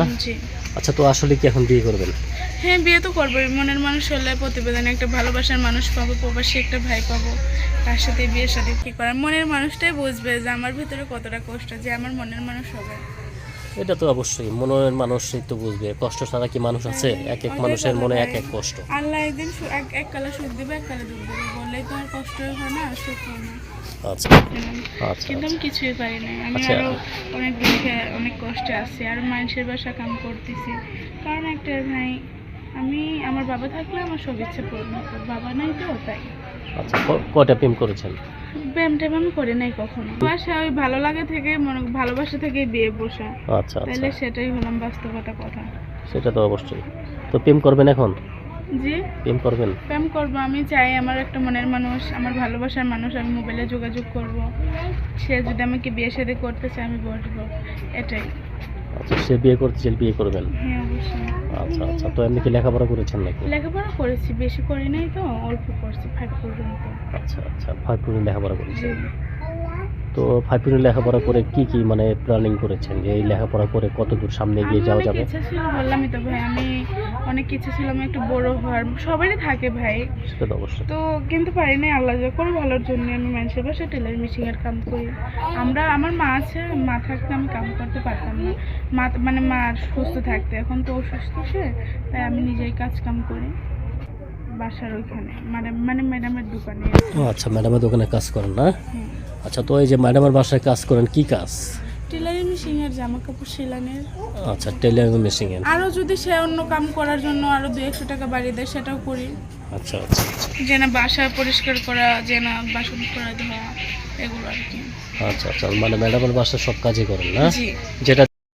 না আচ্ছা তো আসলে কি এখন বিয়ে করবেন? হ্যাঁ বিয়ে তো করব মনের মানুষ হলে প্রতিবেদনে একটা ভালোবাসার মানুষ পাবো প্রবাসী একটা ভাই পাবো তার সাথে বিয়ের সাথে কি করার? মনের মানুষটাই বুঝবে যে আমার ভিতরে কতটা কষ্ট যে আমার মনের মানুষ হবে। এটা তো অবশ্যই মনের মানুষই তো বুঝবে কষ্ট ছাড়া কি মানুষ আছে? এক এক মানুষের মনে এক এক কষ্ট। আল্লাহ একদিন এক এক কালে সুখ দিবে এক কালে দুঃখ দিবে বললেই তো আর কষ্ট হয় না সুখ হয় না। আচ্ছা। আচ্ছা কিন্তু আমি কিছুই পারি না আমি আচ্ছা। আরও অনেক দুঃখে অনেক কষ্টে আছি আর মানুষের বাসা কাম করতেছি। কারণ একটা ভাই আমি আমার বাবা থাকলে আমার সব ইচ্ছে পূরণ হতো বাবা নাই তো তাই। আচ্ছা ক- প্রেম করেছেন? প্রেম ট্যাম আমি করি নাই কখনো। বাসা ওই ভালো লাগে থেকে মনে ভালোবাসা থেকে বিয়ে বসা আচ্ছা তাহলে সেটাই হলাম বাস্তবতা কথা। সেটা তো অবশ্যই। তো প্রেম করবেন এখন? জি? প্রেম করবেন? প্রেম করব আমি চাই আমার একটা মনের মানুষ আমার ভালোবাসার মানুষ আমি মোবাইলে যোগাযোগ করব। সে যদি আমাকে বিয়ে শাদী করতে চায় আমি বসবো। এটাই। আচ্ছা সে বিয়ে করতে চাইলে বিয়ে করবেন? হ্যাঁ অবশ্যই। আচ্ছা আচ্ছা তো এমনি কি লেখাপড়া করেছেন নাকি? লেখাপড়া করেছি বেশি করি নাই তো অল্প করছি ফাইভ পর্যন্ত। আচ্ছা আচ্ছা ফাইভ পর্যন্ত লেখাপড়া করেছেন। তো ফাইভ লেখাপড়া করে কি কি মানে প্ল্যানিং করেছেন? যে এই লেখাপড়া করে কত দূর সামনে এগিয়ে আমার যাওয়া যাবে? ইচ্ছা ছিল বললামই তো ভাই আমি অনেক ইচ্ছা ছিল আমি একটু বড় হওয়ার। সবারই থাকে ভাই। সেটা তো অবশ্যই। তো কিন্তু পারি নাই আল্লাহ যা করে ভালোর জন্য আমি মানুষের বাসায় টেলার মেশিন এর কাম করি। আমরা আমার মা আছে মা থাকতে আমি কাম করতে পারতাম না। মা মানে মা সুস্থ থাকতে এখন তো অসুস্থ সে তাই আমি নিজেই কাজ কাম করি। বাসার ওইখানে মানে মানে ম্যাডামের দোকানে। ও আচ্ছা ম্যাডামের দোকানে কাজ করেন না। আচ্ছা তো এই যে ম্যাডামের বাসায় কাজ করেন কি কাজ? টেলারি জামা কাপড় সেলানের আচ্ছা টেলারিং আরও যদি সে অন্য কাম করার জন্য আরও দু একশো টাকা বাড়িয়ে দেয় সেটাও করি। আচ্ছা আচ্ছা। বাসা পরিষ্কার করা বাসন করা ধোয়া এগুলো আর কি। আচ্ছা আচ্ছা। মানে ম্যাডামের বাসা সব কাজই করেন না? যেটা